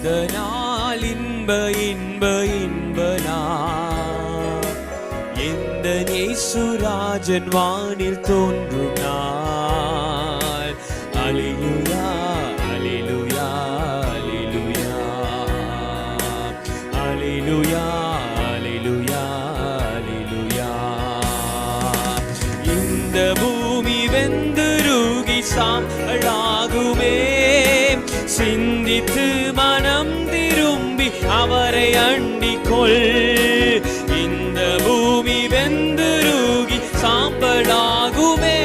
இந்த நாள் இன்ப இன்ப இன்ப நாள். எந்த நேசுராஜன் வானில் தோன்றும் நாள் hallelujah hallelujah hallelujah. Hallelujah hallelujah hallelujah. இந்த பூமி வெந்துருகி சாம்பலாகுமே சிந்தித்து கொள் இந்த பூமி வெந்துருகி சாம்பலாகுமே.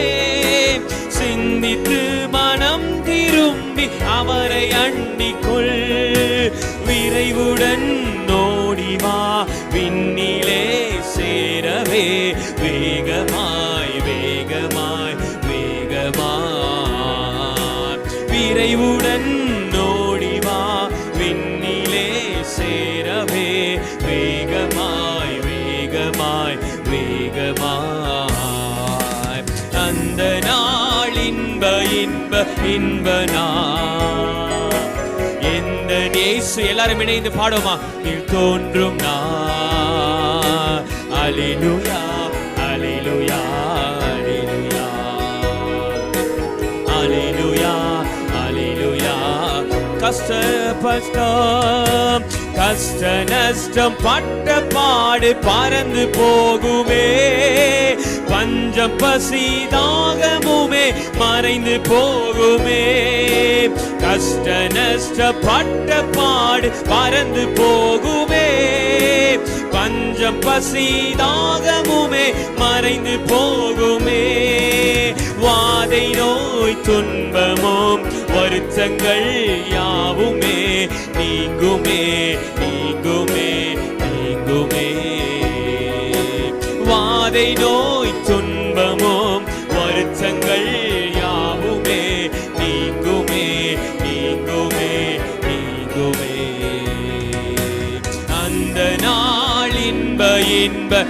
சிந்தித்து மனம் திரும்பி அவரை அண்டிக் விரைவுடன் நோடிவா விண்ணிலே சேரவே. வேகமாய் வேகமாய் வேகமாய். விரைவுடன் இன்ப இன்ப இன்ப நாள் எந்த நேசு எல்லாரும் இணைந்து பாடுமா இல் தோன்றும் நான் hallelujah hallelujah hallelujah. Hallelujah hallelujah. கஷ்ட பஷ்டம் கஷ்ட நஷ்டம் பட்ட பாடு பறந்து போகுமே. பஞ்ச பசி தாகமுமே மறைந்து போகுமே. கஷ்ட நஷ்ட பட்ட பாடு பறந்து போகுமே. பஞ்ச பசி தாகமுமே மறைந்து போகுமே. வாதை நோய் துன்பமும் வருத்தங்கள் யாவுமே. நீங்குமே நீங்குமே நீங்குமே. வாதை நோய் இன்ப.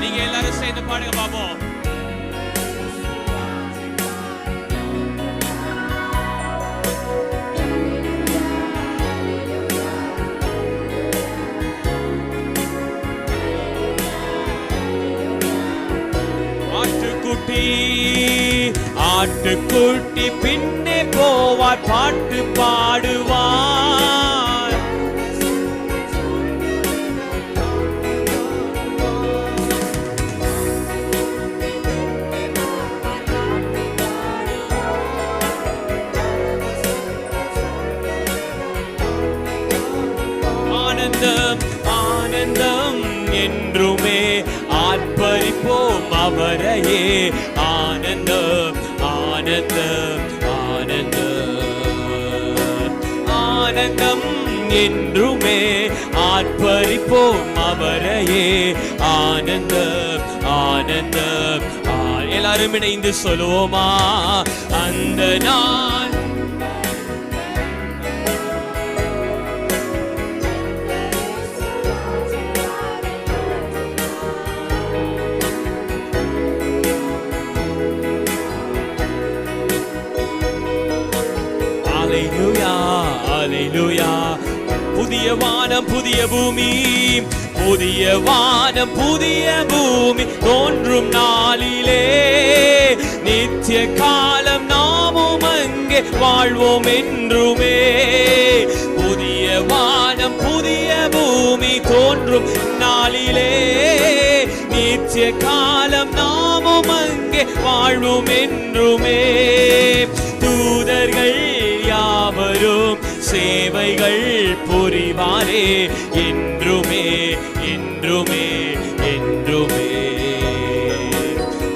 நீங்க எல்லாரும் சேர்ந்து பாடுங்க பாப்போம். ஆட்டுக்குட்டி ஆட்டுக்குட்டி பின்னே போவார் பாட்டு பாடுவார். ஆனந்தம் ஆனந்தம் என்றுமே ஆர்ப்பரிப்போம் அவரையே. ஆனந்தம் ஆனந்தம் ஆனந்தம் ஆனந்தம் என்றுமே ஆர்ப்பரிப்போம் அவரையே. ஆனந்தம் ஆனந்தம் எல்லாரும் இணைந்து சொல்லுவோமா? அந்த நாள் அலைலுயா புதிய வானம் புதிய பூமி புதிய வானம் புதிய பூமி தோன்றும் நாளிலே. நித்திய காலம் நாமும் அங்கே வாழ்வோம் என்றுமே. புதிய வானம் புதிய பூமி தோன்றும் நாளிலே. நித்திய காலம் நாமும் அங்கே வாழ்வோம் என்றுமே. சேவைகள் புரிவாரே. என்றுமே என்றுமே என்றுமே.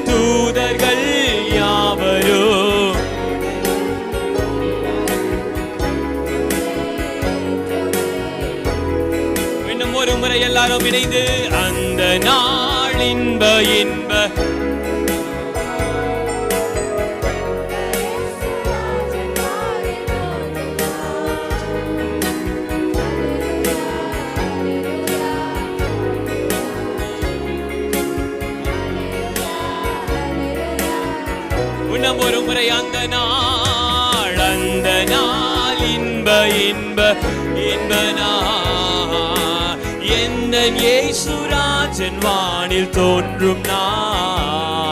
தூதர்கள் யாவரும் இன்னும் ஒரு முறை எல்லாரும் இணைந்து அந்த நாள் இன்ப இன்ப. இன்னும் ஒரு முறை அந்த நாள் அந்த நாள் இன்ப இன்ப இன்ப நாள். எந்த ஏசுராஜன் வானில் தோன்றும் நாள்.